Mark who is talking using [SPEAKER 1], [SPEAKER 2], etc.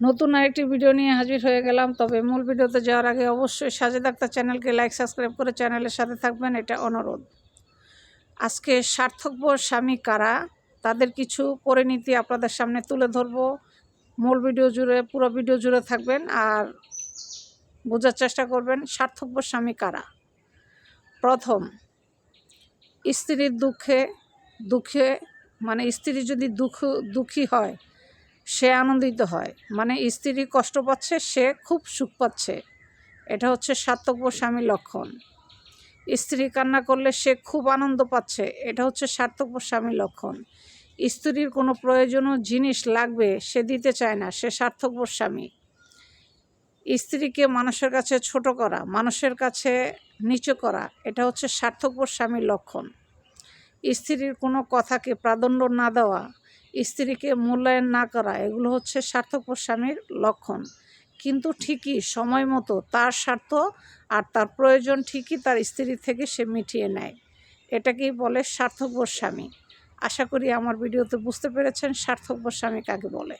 [SPEAKER 1] নতুন আরেকটি ভিডিও নিয়ে হাজির হয়ে গেলাম। তবে মূল ভিডিওতে যাওয়ার আগে অবশ্যই সাজেদ আক্তার চ্যানেলকে লাইক সাবস্ক্রাইব করে চ্যানেলের সাথে থাকবেন, এটা অনুরোধ। আজকে সার্থকবর স্বামী কারা, তাদের কিছু পরিণীতি আপনাদের সামনে তুলে ধরবো। মূল ভিডিও জুড়ে, পুরো ভিডিও জুড়ে থাকবেন আর বোঝার চেষ্টা করবেন সার্থকবর স্বামী কারা। প্রথম, স্ত্রীর দুঃখে দুঃখে মানে স্ত্রী যদি দুঃখ, দুঃখী হয় সে আনন্দিত হয়। মানে স্ত্রী কষ্ট পাচ্ছে, সে খুব সুখ পাচ্ছে। এটা হচ্ছে সার্থকবর স্বামী লক্ষণ। স্ত্রী কান্না করলে সে খুব আনন্দ পাচ্ছে, এটা হচ্ছে সার্থকবর স্বামী লক্ষণ। স্ত্রীর কোনো প্রয়োজনীয় জিনিস লাগবে, সে দিতে চায় না, সে স্বার্থকবর স্বামী স্ত্রীকে মানুষের কাছে ছোট করা, মানুষের কাছে নিচু করা, এটা হচ্ছে স্বার্থকবর স্বামীর লক্ষণ। স্ত্রীর কোনো কথাকে প্রাধান্য না দেওয়া স্ত্রীকে মূল্যায়ন না করা, এগুলো হচ্ছে স্বার্থপর স্বামীর লক্ষণ। কিন্তু ঠিকই সময় মতো তার স্বার্থ আর তার প্রয়োজন ঠিকই তার স্ত্রী থেকে সে মিটিয়ে নেয়। এটাকেই বলে স্বার্থপর স্বামী। আশা করি আমার ভিডিওতে বুঝতে পেরেছেন স্বার্থপর স্বামী কাকে বলে।